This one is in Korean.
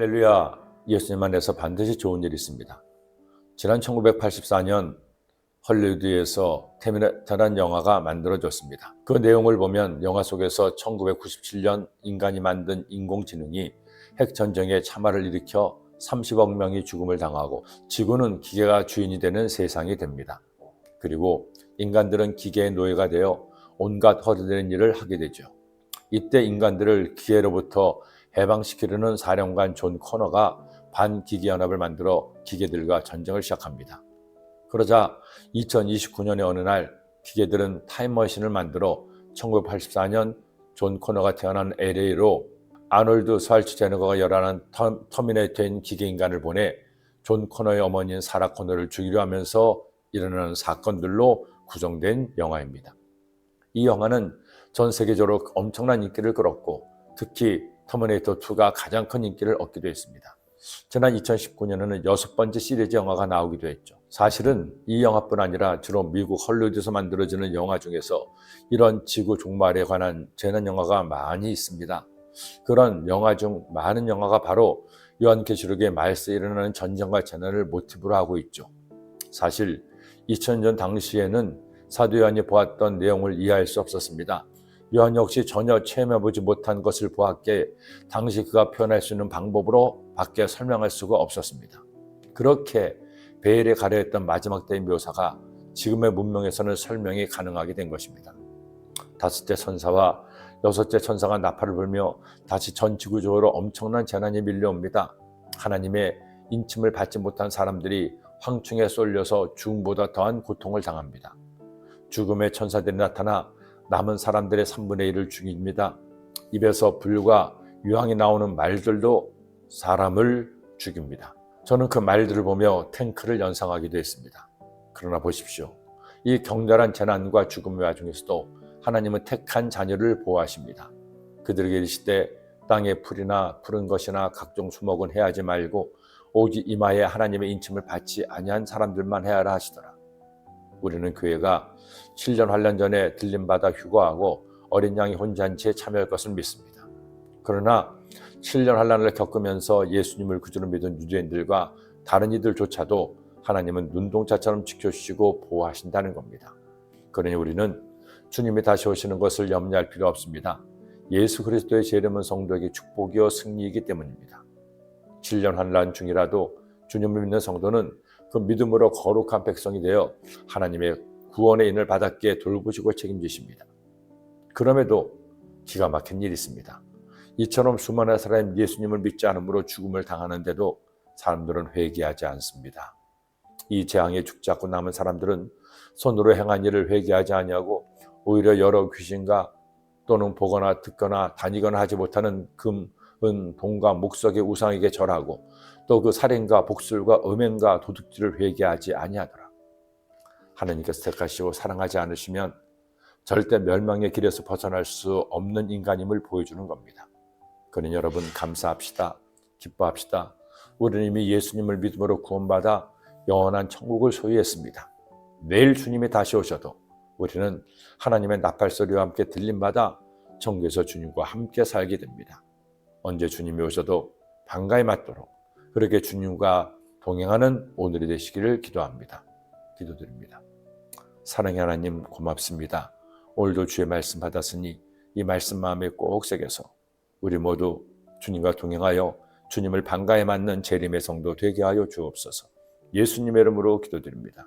할렐루야, 예수님 안에서 반드시 좋은 일이 있습니다. 지난 1984년 헐리우드에서 테미네터란 영화가 만들어졌습니다. 그 내용을 보면 영화 속에서 1997년 인간이 만든 인공지능이 핵전쟁에 참화를 일으켜 30억 명이 죽음을 당하고 지구는 기계가 주인이 되는 세상이 됩니다. 그리고 인간들은 기계의 노예가 되어 온갖 허리되는 일을 하게 되죠. 이때 인간들을 기계로부터 해방시키려는 사령관 존 코너가 반기계연합을 만들어 기계들과 전쟁을 시작합니다. 그러자 2029년의 어느 날 기계들은 타임머신을 만들어 1984년 존 코너가 태어난 LA로 아놀드 스왈츠제네거가 열한한 터미네이터인 기계인간을 보내 존 코너의 어머니인 사라 코너를 죽이려 하면서 일어나는 사건들로 구성된 영화입니다. 이 영화는 전 세계적으로 엄청난 인기를 끌었고 특히 터미네이터 2가 가장 큰 인기를 얻기도 했습니다. 지난 2019년에는 여섯 번째 시리즈 영화가 나오기도 했죠. 사실은 이 영화뿐 아니라 주로 미국 헐리우드에서 만들어지는 영화 중에서 이런 지구 종말에 관한 재난 영화가 많이 있습니다. 그런 영화 중 많은 영화가 바로 요한계시록의 말세에 일어나는 전쟁과 재난을 모티브로 하고 있죠. 사실 2000년 당시에는 사도 요한이 보았던 내용을 이해할 수 없었습니다. 요한 역시 전혀 체험해보지 못한 것을 보았기에 당시 그가 표현할 수 있는 방법으로 밖에 설명할 수가 없었습니다. 그렇게 베일에 가려했던 마지막 때의 묘사가 지금의 문명에서는 설명이 가능하게 된 것입니다. 다섯째 천사와 여섯째 천사가 나팔을 불며 다시 전 지구적으로 엄청난 재난이 밀려옵니다. 하나님의 인침을 받지 못한 사람들이 황충에 쏠려서 죽음보다 더한 고통을 당합니다. 죽음의 천사들이 나타나 남은 사람들의 3분의 1을 죽입니다. 입에서 불과 유황이 나오는 말들도 사람을 죽입니다. 저는 그 말들을 보며 탱크를 연상하기도 했습니다. 그러나 보십시오. 이 격렬한 재난과 죽음의 와중에서도 하나님은 택한 자녀를 보호하십니다. 그들에게 이르시되 땅의 풀이나 푸른 것이나 각종 수목은 해하지 말고 오직 이마에 하나님의 인침을 받지 아니한 사람들만 해하라 하시더라. 우리는 교회가 7년 환란 전에 들림받아 휴거하고 어린 양이 혼잔치에 참여할 것을 믿습니다. 그러나 7년 환란을 겪으면서 예수님을 구주로 믿은 유대인들과 다른 이들조차도 하나님은 눈동자처럼 지켜주시고 보호하신다는 겁니다. 그러니 우리는 주님이 다시 오시는 것을 염려할 필요 없습니다. 예수 그리스도의 재림은 성도에게 축복이요 승리이기 때문입니다. 7년 환란 중이라도 주님을 믿는 성도는 그 믿음으로 거룩한 백성이 되어 하나님의 구원의 인을 받았기에 돌보시고 책임지십니다. 그럼에도 기가 막힌 일이 있습니다. 이처럼 수많은 사람이 예수님을 믿지 않으므로 죽음을 당하는데도 사람들은 회개하지 않습니다. 이 재앙에 죽지 않고 남은 사람들은 손으로 행한 일을 회개하지 아니하고 오히려 여러 귀신과 또는 보거나 듣거나 다니거나 하지 못하는 금, 은, 동과 목석의 우상에게 절하고 또 그 살인과 복술과 음행과 도둑질을 회개하지 아니하더라. 하나님께서 택하시고 사랑하지 않으시면 절대 멸망의 길에서 벗어날 수 없는 인간임을 보여주는 겁니다. 그러니 여러분 감사합시다. 기뻐합시다. 우리는 이미 예수님을 믿음으로 구원받아 영원한 천국을 소유했습니다. 내일 주님이 다시 오셔도 우리는 하나님의 나팔 소리와 함께 들림받아 천국에서 주님과 함께 살게 됩니다. 언제 주님이 오셔도 반가이 맞도록 그렇게 주님과 동행하는 오늘이 되시기를 기도합니다. 기도드립니다. 사랑의 하나님 고맙습니다. 오늘도 주의 말씀 받았으니 이 말씀 마음에 꼭 새겨서 우리 모두 주님과 동행하여 주님을 반가이 맞는 재림의 성도 되게 하여 주옵소서. 예수님의 이름으로 기도드립니다.